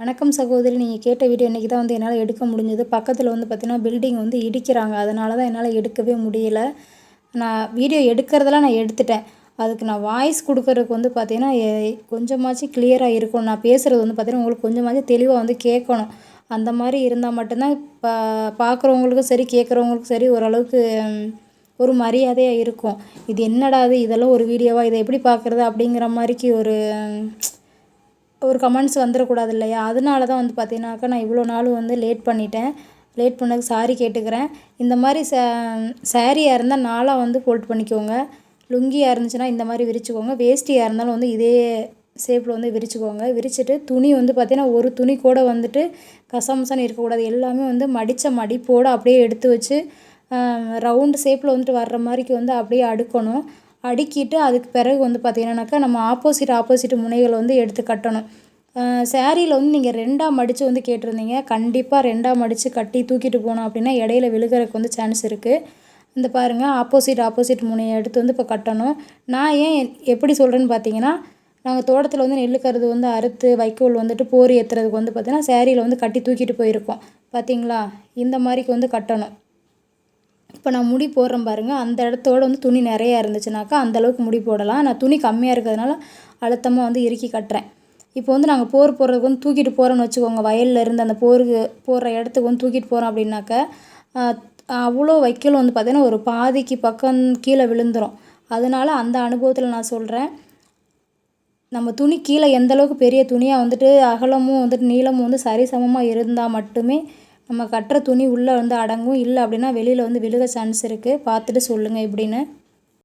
வணக்கம் சகோதரி நீங்கள் கேட்ட வீடியோ இன்றைக்கி தான் வந்து என்னால் எடுக்க முடிஞ்சது. பக்கத்தில் வந்து பார்த்திங்கன்னா பில்டிங் வந்து இடிக்கிறாங்க. அதனால தான் என்னால் எடுக்கவே முடியல. நான் வீடியோ எடுக்கிறதெல்லாம் நான் எடுத்துட்டேன். அதுக்கு நான் வாய்ஸ் கொடுக்கறதுக்கு வந்து பார்த்திங்கன்னா கொஞ்சமாச்சும் கிளியராக இருக்கணும். நான் பேசுகிறது வந்து பார்த்திங்கன்னா உங்களுக்கு கொஞ்சமாச்சும் தெளிவாக வந்து கேட்கணும். அந்த மாதிரி இருந்தால் மட்டும்தான் பா பார்க்குறவங்களுக்கும் சரி கேட்குறவங்களுக்கும் சரி ஓரளவுக்கு ஒரு மரியாதையாக இருக்கும். இது என்னடா இது? இதெல்லாம் ஒரு வீடியோவாக இதை எப்படி பார்க்குறது அப்படிங்கிற மாதிரிக்கு ஒரு ஒரு கமெண்ட்ஸ் வந்துடக்கூடாது இல்லையா அதனால தான் வந்து பார்த்தீங்கன்னாக்கா நான் இவ்வளோ நாள் வந்து லேட் பண்ணிட்டேன். லேட் பண்ணதுக்கு சாரி கேட்டுக்கிறேன். இந்த மாதிரி ச சாரியாக இருந்தால் நாளாக வந்து ஃபோல்ட் பண்ணிக்கோங்க. லுங்கியாக இருந்துச்சுன்னா இந்த மாதிரி விரிச்சுக்கோங்க. வேஷ்டியாக இருந்தாலும் வந்து இதே ஷேப்பில் வந்து விரிச்சுக்கோங்க. விரிச்சிட்டு துணி வந்து பார்த்தீங்கன்னா ஒரு துணி கூட வந்துட்டு கசமுசன்னு இருக்கக்கூடாது. எல்லாமே வந்து மடித்த மடிப்போடு அப்படியே எடுத்து வச்சு ரவுண்டு ஷேப்பில் வந்துட்டு வர்ற மாதிரிக்கு வந்து அப்படியே அடுக்கணும். அடுக்கிட்டு அதுக்கு பிறகு வந்து பார்த்திங்கன்னாக்கா நம்ம ஆப்போசிட் ஆப்போசிட் முனைகளை வந்து எடுத்து கட்டணும். சேரீயில் வந்து நீங்கள் ரெண்டாக மடித்து வந்து கேட்டிருந்தீங்க. கண்டிப்பாக ரெண்டாக மடித்து கட்டி தூக்கிட்டு போனோம் அப்படின்னா இடையில விழுகிறதுக்கு வந்து சான்ஸ் இருக்குது இந்த பாருங்கள் ஆப்போசிட் ஆப்போசிட் முனையை எடுத்து வந்து இப்போ கட்டணும். நான் ஏன் எப்படி சொல்கிறேன்னு பார்த்தீங்கன்னா நாங்கள் தோட்டத்தில் வந்து நெல் கருது வந்து அறுத்து வைக்கோல் வந்துட்டு போர் ஏற்றுறதுக்கு வந்து பார்த்திங்கன்னா சேரீயில் வந்து கட்டி தூக்கிட்டு போயிருக்கோம். பார்த்தீங்களா இந்த மாதிரிக்கு வந்து கட்டணும். இப்போ நான் முடி போடுறேன் பாருங்கள் அந்த இடத்தோட வந்து துணி நிறையா இருந்துச்சுனாக்கா அந்த அளவுக்கு முடி போடலாம். நான் துணி கம்மியாக இருக்கிறதுனால அழுத்தமாக வந்து இறுக்கி கட்டுறேன். இப்போ வந்து நாங்கள் போர் போடுறதுக்கு வந்து தூக்கிட்டு போகிறோன்னு வச்சுக்கோங்க. வயலில் இருந்து அந்த போருக்கு போடுற இடத்துக்கு வந்து தூக்கிட்டு போகிறோம் அப்படின்னாக்கா அவ்வளோ வைக்கல் வந்து பார்த்திங்கன்னா ஒரு பாதிக்கு பக்கம் கீழே விழுந்துரும். அதனால அந்த அனுபவத்தில் நான் சொல்கிறேன் நம்ம துணி கீழே எந்தளவுக்கு பெரிய துணியாக வந்துட்டு அகலமும் வந்துட்டு நீளமும் வந்து சரிசமமாக இருந்தால் மட்டுமே நம்ம கட்டுற துணி உள்ளே வந்து அடங்கும். இல்லை அப்படின்னா வெளியில் வந்து விழுக சான்ஸ் இருக்குது பார்த்துட்டு சொல்லுங்கள் எப்படின்னு